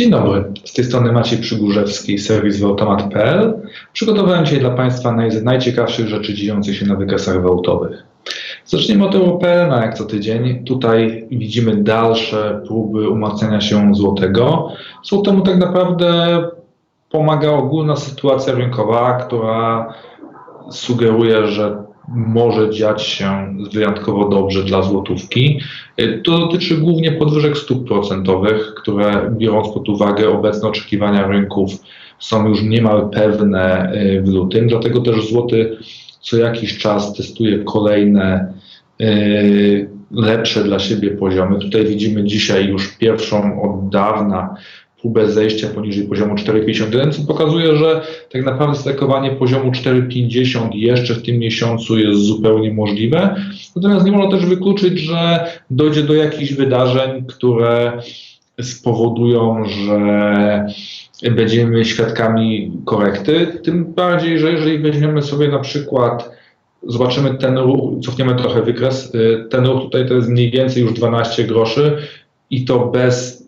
Dzień dobry, z tej strony Maciej Przygórzewski, serwis Wautomat.pl. Przygotowałem dzisiaj dla Państwa naj, najciekawszych rzeczy dziejących się na wykresach walutowych. Zaczniemy od EuroPLN, jak co tydzień. Tutaj widzimy dalsze próby umacniania się złotego. Złotemu tak naprawdę pomaga ogólna sytuacja rynkowa, która sugeruje, że może dziać się wyjątkowo dobrze dla złotówki. To dotyczy głównie podwyżek stóp procentowych, które biorąc pod uwagę obecne oczekiwania rynków są już niemal pewne y, w lutym, dlatego też złoty co jakiś czas testuje kolejne y, lepsze dla siebie poziomy. Tutaj widzimy dzisiaj już pierwszą od dawna próbę zejścia poniżej poziomu 4,51, co pokazuje, że tak naprawdę stakowanie poziomu 4,50 jeszcze w tym miesiącu jest zupełnie możliwe. Natomiast nie można też wykluczyć, że dojdzie do jakichś wydarzeń, które spowodują, że będziemy świadkami korekty. Tym bardziej, że jeżeli weźmiemy sobie na przykład zobaczymy ten ruch, cofniemy trochę wykres, ten ruch tutaj to jest mniej więcej już 12 groszy i to bez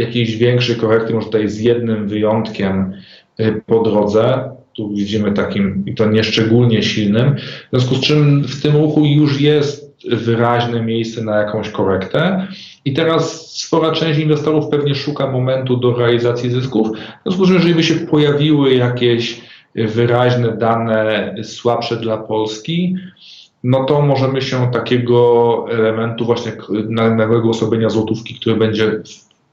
jakiejś większej korekty, może tutaj z jednym wyjątkiem y, po drodze. Tu widzimy takim, i to nieszczególnie silnym. W związku z czym w tym ruchu już jest wyraźne miejsce na jakąś korektę. I teraz spora część inwestorów pewnie szuka momentu do realizacji zysków. W związku z czym, jeżeli by się pojawiły jakieś wyraźne dane słabsze dla Polski, no to możemy się takiego elementu właśnie nagłego osłabienia złotówki, który będzie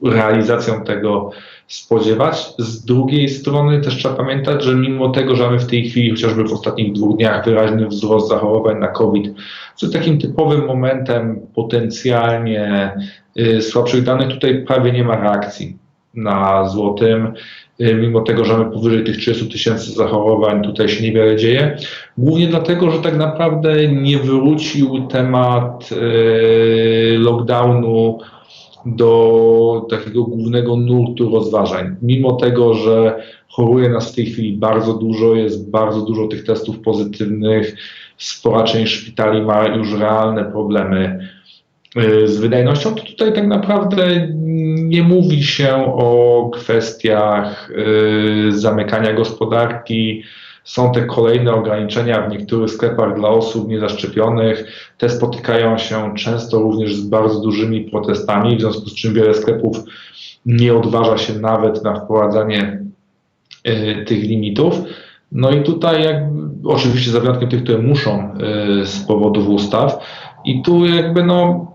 realizacją tego spodziewać. Z drugiej strony też trzeba pamiętać, że mimo tego, że mamy w tej chwili chociażby w ostatnich dwóch dniach wyraźny wzrost zachorowań na COVID, co takim typowym momentem potencjalnie y, słabszych danych, tutaj prawie nie ma reakcji na złotym. Y, mimo tego, że mamy powyżej tych 30 tysięcy zachorowań, tutaj się niewiele dzieje. Głównie dlatego, że tak naprawdę nie wrócił temat y, lockdownu do takiego głównego nurtu rozważań. Mimo tego, że choruje nas w tej chwili bardzo dużo, jest bardzo dużo tych testów pozytywnych, spora część szpitali ma już realne problemy y, z wydajnością, to tutaj tak naprawdę nie mówi się o kwestiach y, zamykania gospodarki, są te kolejne ograniczenia w niektórych sklepach dla osób niezaszczepionych. Te spotykają się często również z bardzo dużymi protestami, w związku z czym wiele sklepów nie odważa się nawet na wprowadzanie y, tych limitów. No i tutaj, jakby, oczywiście za wyjątkiem tych, które muszą y, z powodów ustaw, i tu jakby no,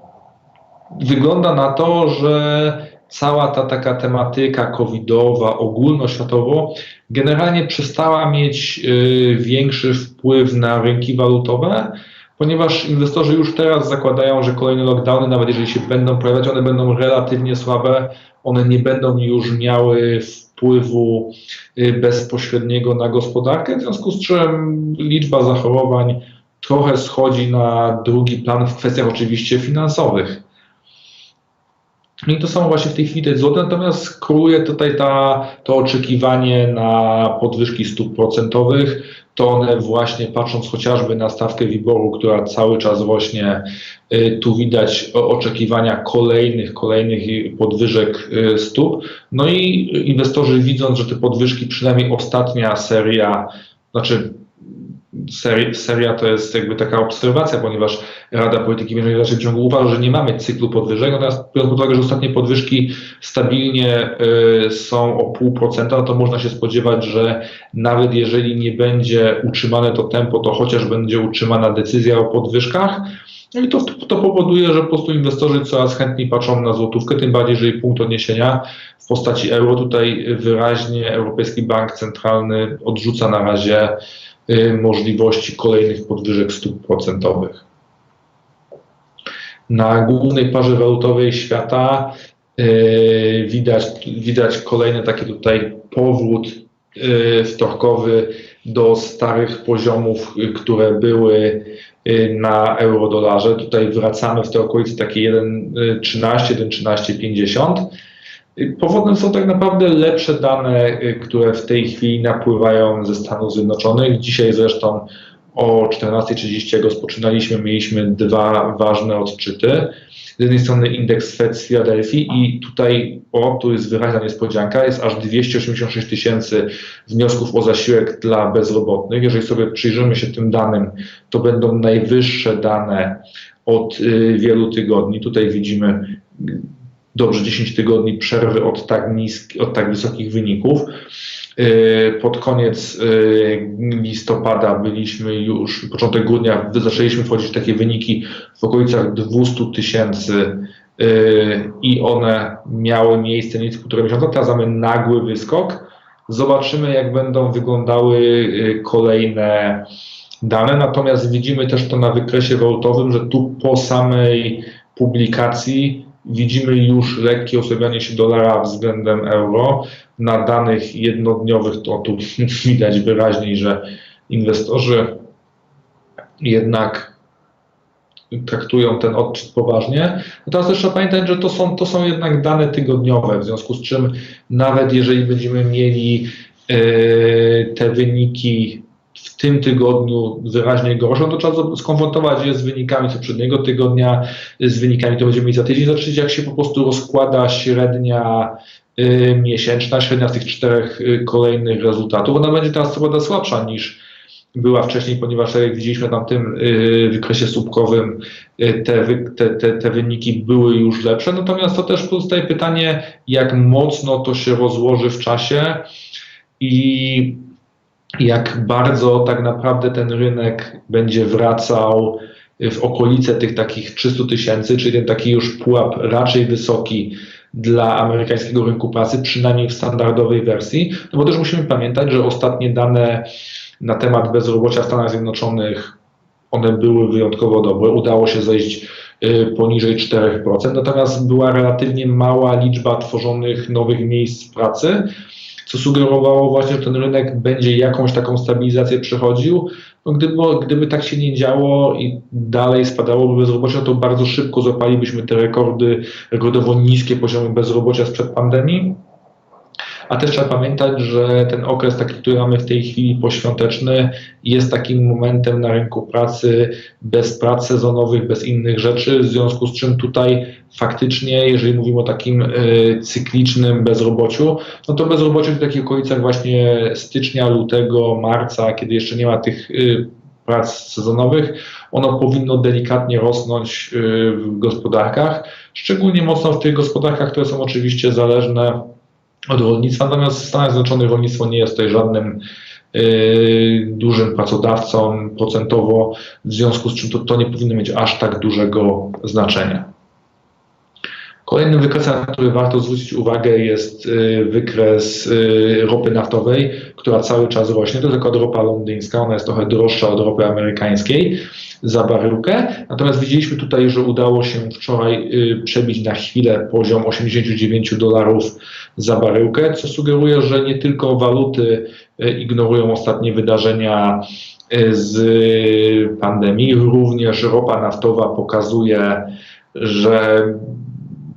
wygląda na to, że cała ta taka tematyka covidowa, ogólnoświatowo, generalnie przestała mieć y, większy wpływ na rynki walutowe, ponieważ inwestorzy już teraz zakładają, że kolejne lockdowny, nawet jeżeli się będą pojawiać, one będą relatywnie słabe, one nie będą już miały wpływu y, bezpośredniego na gospodarkę, w związku z czym liczba zachorowań trochę schodzi na drugi plan w kwestiach oczywiście finansowych. No i to samo właśnie w tej chwili to jest złote, natomiast króluje tutaj ta, to oczekiwanie na podwyżki stóp procentowych. To one właśnie patrząc chociażby na stawkę wyboru, która cały czas rośnie, y, tu widać oczekiwania kolejnych, kolejnych podwyżek y, stóp. No i inwestorzy widząc, że te podwyżki, przynajmniej ostatnia seria, znaczy Seria, to jest jakby taka obserwacja, ponieważ Rada Polityki Pieniężnej dalszym ciągu uważa, że nie mamy cyklu podwyżek, natomiast biorąc pod uwagę, że ostatnie podwyżki stabilnie y, są o pół procenta, no to można się spodziewać, że nawet jeżeli nie będzie utrzymane to tempo, to chociaż będzie utrzymana decyzja o podwyżkach, no i to, to powoduje, że po prostu inwestorzy coraz chętniej patrzą na złotówkę, tym bardziej, jeżeli punkt odniesienia w postaci euro tutaj wyraźnie Europejski Bank Centralny odrzuca na razie możliwości kolejnych podwyżek stóp procentowych. Na głównej parze walutowej świata y, widać, widać kolejny taki tutaj powrót y, wtorkowy do starych poziomów, które były na euro-dolarze. Tutaj wracamy w te okolice takie 1,13, 1,1350 Powodem są tak naprawdę lepsze dane, y, które w tej chwili napływają ze Stanów Zjednoczonych. Dzisiaj zresztą o 14.30 jak rozpoczynaliśmy, mieliśmy dwa ważne odczyty. Z jednej strony indeks Fed z Filadelfii i tutaj, o, tu jest wyraźna niespodzianka, jest aż 286 tysięcy wniosków o zasiłek dla bezrobotnych. Jeżeli sobie przyjrzymy się tym danym, to będą najwyższe dane od y, wielu tygodni. Tutaj widzimy dobrze 10 tygodni przerwy od tak, nisk, od tak wysokich wyników. Y, pod koniec y, listopada byliśmy już, początek grudnia, zaczęliśmy wchodzić w takie wyniki w okolicach 200 tysięcy y, i one miały miejsce nic półtora miesiąca. Teraz mamy nagły wyskok. Zobaczymy, jak będą wyglądały kolejne dane. Natomiast widzimy też to na wykresie walutowym, że tu po samej publikacji widzimy już lekkie osłabianie się dolara względem euro. Na danych jednodniowych to tu widać wyraźniej, że inwestorzy jednak traktują ten odczyt poważnie. Teraz też trzeba pamiętać, że to są, to są jednak dane tygodniowe, w związku z czym nawet jeżeli będziemy mieli yy, te wyniki tym tygodniu wyraźnie gorszą, to trzeba skonfrontować je z wynikami z poprzedniego tygodnia, z wynikami to będziemy mieć za tydzień, zobaczyć jak się po prostu rozkłada średnia y, miesięczna, średnia z tych czterech y, kolejnych rezultatów. Ona będzie teraz co słabsza niż była wcześniej, ponieważ tak jak widzieliśmy na tym y, wykresie słupkowym, y, te, te, te, te, wyniki były już lepsze. Natomiast to też pozostaje pytanie, jak mocno to się rozłoży w czasie i jak bardzo tak naprawdę ten rynek będzie wracał w okolice tych takich 300 tysięcy, czyli ten taki już pułap raczej wysoki dla amerykańskiego rynku pracy, przynajmniej w standardowej wersji. No bo też musimy pamiętać, że ostatnie dane na temat bezrobocia w Stanach Zjednoczonych, one były wyjątkowo dobre. Udało się zejść y, poniżej 4%, natomiast była relatywnie mała liczba tworzonych nowych miejsc pracy co sugerowało właśnie, że ten rynek będzie jakąś taką stabilizację przechodził. No gdyby, gdyby tak się nie działo i dalej spadałoby bezrobocie, to bardzo szybko złapalibyśmy te rekordy, rekordowo niskie poziomy bezrobocia sprzed pandemii. A też trzeba pamiętać, że ten okres taki, który mamy w tej chwili poświąteczny, jest takim momentem na rynku pracy bez prac sezonowych, bez innych rzeczy, w związku z czym tutaj faktycznie, jeżeli mówimy o takim y, cyklicznym bezrobociu, no to bezrobocie w takich okolicach właśnie stycznia, lutego, marca, kiedy jeszcze nie ma tych y, prac sezonowych, ono powinno delikatnie rosnąć y, w gospodarkach, szczególnie mocno w tych gospodarkach, które są oczywiście zależne od rolnictwa, natomiast w Stanach Zjednoczonych rolnictwo nie jest tutaj żadnym yy, dużym pracodawcą procentowo, w związku z czym to, to nie powinno mieć aż tak dużego znaczenia. Kolejnym wykresem, na który warto zwrócić uwagę, jest yy, wykres yy, ropy naftowej, która cały czas rośnie. To tylko ropa londyńska, ona jest trochę droższa od ropy amerykańskiej za baryłkę. Natomiast widzieliśmy tutaj, że udało się wczoraj y, przebić na chwilę poziom 89 dolarów za baryłkę, co sugeruje, że nie tylko waluty y, ignorują ostatnie wydarzenia y, z pandemii, również ropa naftowa pokazuje, że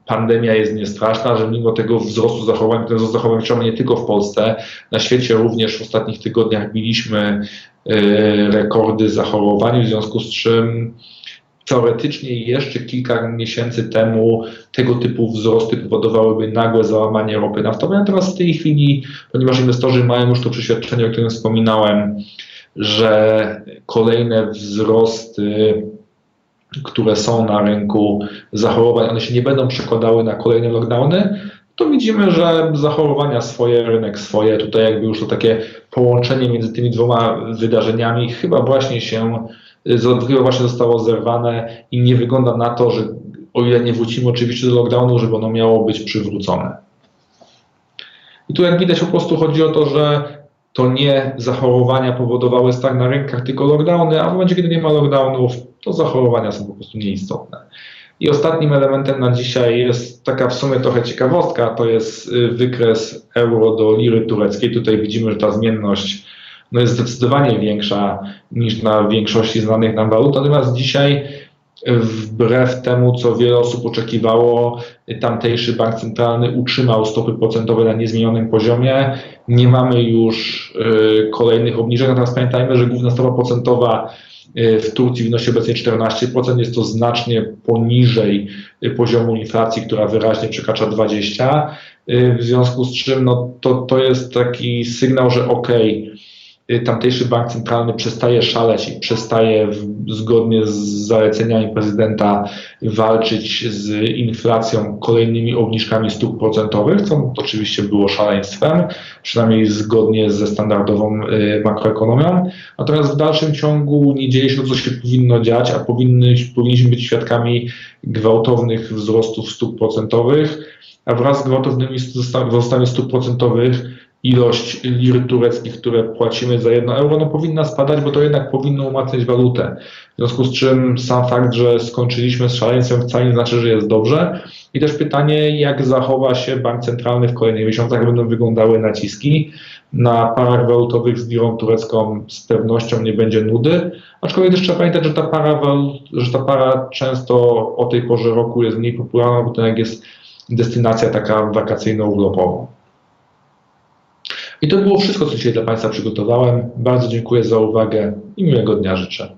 pandemia jest niestraszna, że mimo tego wzrostu zachowań, ten wzrost zachowań nie tylko w Polsce, na świecie również w ostatnich tygodniach biliśmy Y, rekordy zachorowań, w związku z czym teoretycznie jeszcze kilka miesięcy temu tego typu wzrosty powodowałyby nagłe załamanie ropy naftowej, natomiast w tej chwili, ponieważ inwestorzy mają już to przeświadczenie, o którym wspominałem, że kolejne wzrosty, które są na rynku zachorowań, one się nie będą przekładały na kolejne lockdowny, to widzimy, że zachorowania swoje, rynek swoje, tutaj jakby już to takie połączenie między tymi dwoma wydarzeniami chyba właśnie się, chyba właśnie zostało zerwane i nie wygląda na to, że o ile nie wrócimy oczywiście do lockdownu, żeby ono miało być przywrócone. I tu jak widać po prostu chodzi o to, że to nie zachorowania powodowały stan na rynkach, tylko lockdowny, a w momencie, kiedy nie ma lockdownów, to zachorowania są po prostu nieistotne. I ostatnim elementem na dzisiaj jest taka w sumie trochę ciekawostka, to jest y, wykres euro do liry tureckiej. Tutaj widzimy, że ta zmienność no jest zdecydowanie większa niż na większości znanych nam walut. Natomiast dzisiaj wbrew temu, co wiele osób oczekiwało, tamtejszy bank centralny utrzymał stopy procentowe na niezmienionym poziomie. Nie mamy już y, kolejnych obniżek, natomiast pamiętajmy, że główna stopa procentowa y, w Turcji wynosi obecnie 14%. Jest to znacznie poniżej y, poziomu inflacji, która wyraźnie przekracza 20%. W związku z czym no, to, to jest taki sygnał, że okej, okay, tamtejszy bank centralny przestaje szaleć i przestaje zgodnie z zaleceniami prezydenta walczyć z inflacją kolejnymi obniżkami stóp procentowych, co oczywiście było szaleństwem, przynajmniej zgodnie ze standardową y, makroekonomią. Natomiast w dalszym ciągu nie dzieje się to, co się powinno dziać, a powinny, powinniśmy być świadkami gwałtownych wzrostów stóp procentowych, a wraz z gwałtownymi wzrostami stóp procentowych ilość lir tureckich, które płacimy za jedno euro, no powinna spadać, bo to jednak powinno umacniać walutę. W związku z czym sam fakt, że skończyliśmy z szaleństwem wcale nie znaczy, że jest dobrze. I też pytanie, jak zachowa się bank centralny w kolejnych miesiącach, jak będą wyglądały naciski. Na parach walutowych z lirą turecką z pewnością nie będzie nudy, aczkolwiek też trzeba pamiętać, że ta para, że ta para często o tej porze roku jest mniej popularna, bo to jak jest destynacja taka wakacyjno-urlopowa. I to było wszystko, co dzisiaj dla Państwa przygotowałem. Bardzo dziękuję za uwagę i miłego dnia życzę.